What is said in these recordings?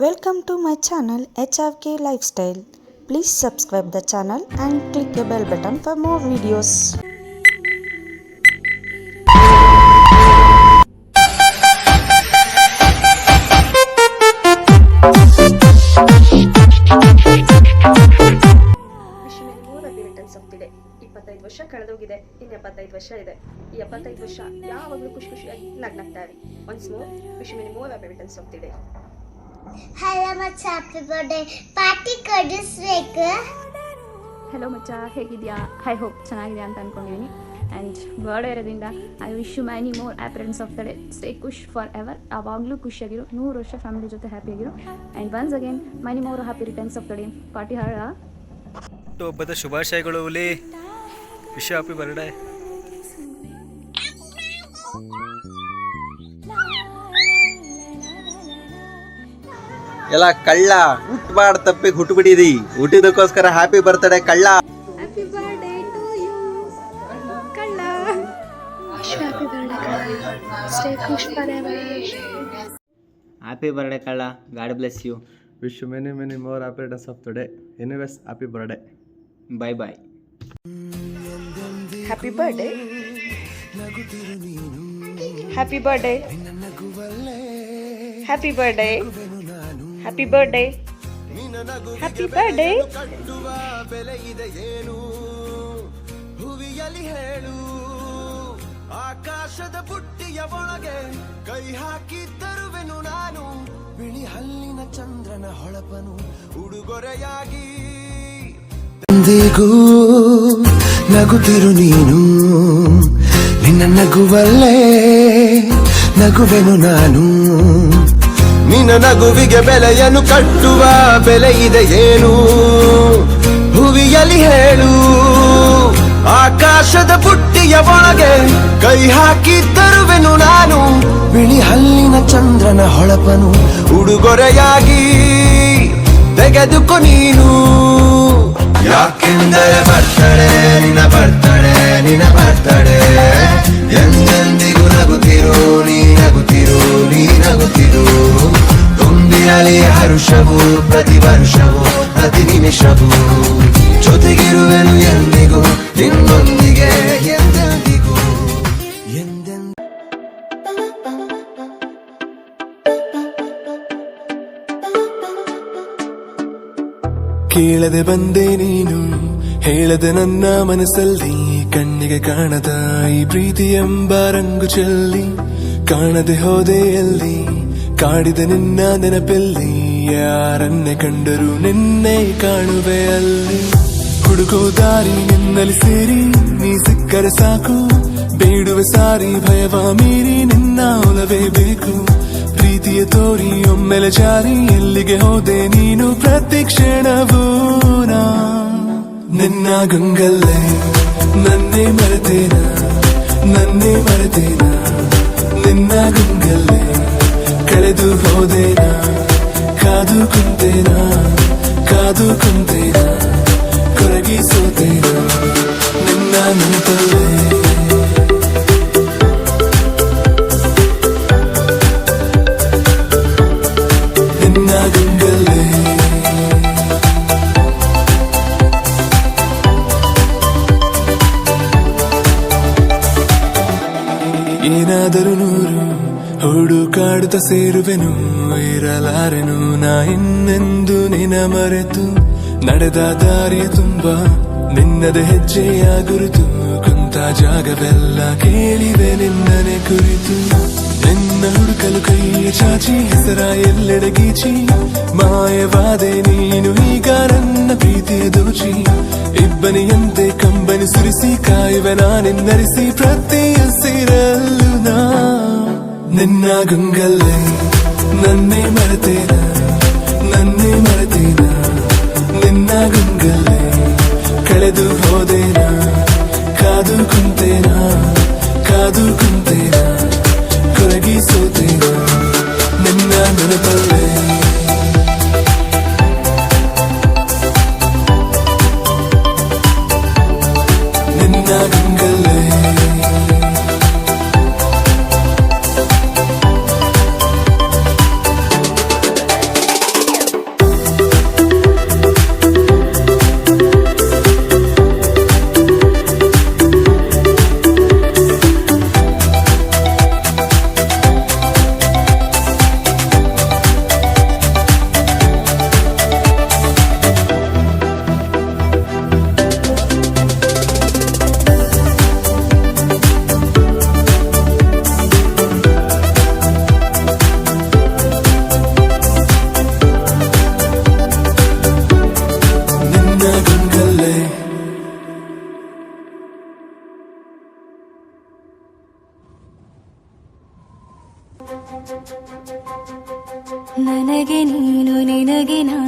Welcome to my channel HRK Lifestyle. Please subscribe the channel and click the bell button for more videos. ಹೋಗ್ತಿದೆ ಇಪ್ಪತ್ತೈದು ವರ್ಷ ಕಳೆದೋಗಿದೆ ಇನ್ನು ಎಪ್ಪತ್ತೈದು ವರ್ಷ ಇದೆ ಈ ಎಪ್ಪತ್ತೈದು ವರ್ಷ ಯಾವಾಗಲೂ ಖುಷಿ ಖುಷಿಯಾಗಿ ನಗ್ನಗ್ತಾ ಇರಿ ಒನ್ಸ್ ಮೋರ್ ವಿಶ್ವ ಮೂರ ರಿಟರ್ನ್ಸ್ ಹೋಗ್ತಿದೆ ಹಲೋ ಮಚ್ಚ ಹ್ಯಾಪಿ ಬರ್ಡೇ ಪಾರ್ಟಿ ಕೊಡಿಸ್ಬೇಕು ಹಲೋ ಮಚ್ಚ ಹೇಗಿದೆಯಾ? ಐ ಹೋಪ್ ಚೆನ್ನಾಗಿದೆ ಅಂತ ಅಂದ್ಕೊಂಡಿದ್ದೀನಿ ಆ್ಯಂಡ್ ಬರ್ಡೇ ಇರೋದ್ರಿಂದ I wish you many more appearances of the day stay Khush for ever ಯಾವಾಗಲೂ ಖುಷಿಯಾಗಿರು ನೂರು ವರ್ಷ ಫ್ಯಾಮಿಲಿ ಜೊತೆ ಹ್ಯಾಪಿಯಾಗಿರು and once again many more happy returns of the day party ಹಾಳ ಹಬ್ಬದ ಶುಭಾಶಯಗಳು ಹುಲಿ. ವಿಶ್ ಹ್ಯಾಪಿ ಬರ್ಡೇ ಎಲ್ಲ ಕಳ್ಳ ಹುಟ್ಬಾರ್ದು ತಪ್ಪಿಗೆ ಹುಟ್ಟುಬಿಟ್ಟಿದಿ. ಹುಟ್ಟಿದಕ್ಕೋಸ್ಕರ ಹ್ಯಾಪಿ ಬರ್ತಡೇ ಕಳ್ಳ. ಹ್ಯಾಪಿ ಬರ್ಡೇ ಕಳ್ಳ. God bless you wish many many more happy returns of today anyways happy birthday bye bye happy birthday happy birthday happy birthday happy birthday happy birthday ಆಕಾಶದ ಬುಟ್ಟಿಯ ಒಳಗೆ ಕೈ ಹಾಕಿ ತರುವೆನು ನಾನು ಬಿಳಿ ಹಲ್ಲಿನ ಚಂದ್ರನ ಹೊಳಪನು ಉಡುಗೊರೆಯಾಗಿ ಎಂದಿಗೂ ನಗುತ್ತಿರು ನೀನು, ನಿನ್ನ ನಗುವಲ್ಲೇ ನಗುವೆನು ನಾನು. ನಿನ್ನ ನಗುವಿಗೆ ಬೆಲೆಯನ್ನು ಕಟ್ಟುವ ಬೆಲೆ ಇದೆ ಏನು? ಹುವಿಯಲ್ಲಿ ಹೇಳು, ಆಕಾಶದ ಬುಟ್ಟಿಯ ಒಳಗೆ ಕೈ ಹಾಕಿ ತರುವೆನು ನಾನು. ಬಿಳಿ ಹಲ್ಲಿನ ಚಂದ್ರನ ಹೊಳಪನು ಉಡುಗೊರೆಯಾಗಿ ತೆಗೆದುಕೊ ನೀನು. ಯಾಕೆಂದರೆ ಬರ್ತಡೆ, ನಿನ್ನ ಬರ್ತಡೆ ನಿನ್ನ ಬರ್ತಡೆ. ಎಂದೆಂದಿಗೂ ನಗುತ್ತಿರೋ ನೀ ನಗುತ್ತಿರು ನೀ ನಗುತ್ತಿರು ತುಂಬಿರಲಿ ಹರುಷವು, ಪ್ರತಿ ವರ್ಷವೂ, ಪ್ರತಿ ನಿಮಿಷವೂ. ಜೊತೆಗಿರುವೆನು ಎಂದಿಗೂ, ನಿನ್ನೊಂದಿಗೆ ಕೇಳದೆ ಬಂದೆ ನೀನು, ಹೇಳದೆ ನನ್ನ ಮನಸ್ಸಲ್ಲಿ, ಕಣ್ಣಿಗೆ ಕಾಣದ ಈ ಪ್ರೀತಿ ಎಂಬ ರಂಗು ಚೆಲ್ಲಿ ಕಾಣದೆ ಹೋದೆ ಕಾಡಿದ ನಿನ್ನ ನೆನಪಲ್ಲಿ, ಯಾರನ್ನೇ ಕಂಡರೂ ನಿನ್ನೆ ಕಾಣುವೆ ಅಲ್ಲಿ. ಹುಡುಗೋ ದಾರಿ ನಿನ್ನಲ್ಲಿ ಸೇರಿ, ನೀ ಸಿಕ್ಕರೆ ಸಾಕು, ಬೇಡುವ ಸಾರಿ, ಭಯವ ಮೀರಿ, ನಿನ್ನ ಒಲವೇ ಬೇಕು. ಪ್ರೀತಿಯ ತೋರಿ, ಒಮ್ಮೆಲೆ ಜಾರಿ, ಎಲ್ಲಿಗೆ ಹೋದೆ ನೀನು ಪ್ರತಿ ಕ್ಷಣವೂ ನಾ. ನಿನ್ನ ಗಂಗಲ್ಲೇ, ನನ್ನೇ ಮರೆತೇನ ನನ್ನೇ ಮರೆತೇನ. ನಿನ್ನ ಗಂಗಲ್ಲೇ ಕಳೆದು ಹೋದೇನ? ಕಾದು ಕುಂತೇನ? ಕಾದು ಕುಂತೇನ? ಕೊರಗಿ ಸೋತೇನ ನಿನ್ನ ನೆನಪಲ್ಲೇ ಹುಡುಕಾಡುತ್ತ ಸೇರುವೆನು, ಇರಲಾರೆನು. ನಾ ಇನ್ನೆಂದು ನಿನ ಮರೆತು, ನಡೆದ ದಾರಿಯ ತುಂಬ, ನಿನ್ನದ ಹೆಜ್ಜೆಯ ಗುರುತು. ಕುಂತ ಜಾಗವೆಲ್ಲ ಕೇಳಿವೆ ನಿನ್ನನೆ ಕುರಿತು. ನಿನ್ನ ಹುಡುಕಲು ಕೈ ಚಾಚಿ, ಹೆಸರ ಎಲ್ಲೆಡೆ ಗೀಚಿ. ಮಾಯವಾದೆ ನೀನು, ಈಗ ನನ್ನ ಪ್ರೀತಿಯ ದೋಚಿ ಇಬ್ಬನಿಯಂತೆ ಕಂಬನಿ ಸುರಿಸಿ, ಕಾಯುವೆ ನಾನೆನ್ನರಿಸಿ, ಪ್ರತಿ ನಿನ್ನ ಗಂಗಲ್ಲೇ ನನ್ನೇ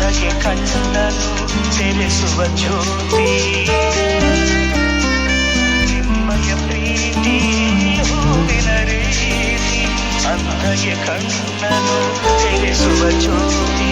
ಅಂದಗೆ ಕಣ್ಣನು ತೆರೆಸುವ ಜ್ಯೋತಿ ನಿಮ್ಮಯ ಪ್ರೀತಿ ಹೂವಿನ ರೀತಿ ಅಂದಗೆ ಕಣ್ಣನು ತೆರೆಸುವ ಜ್ಯೋತಿ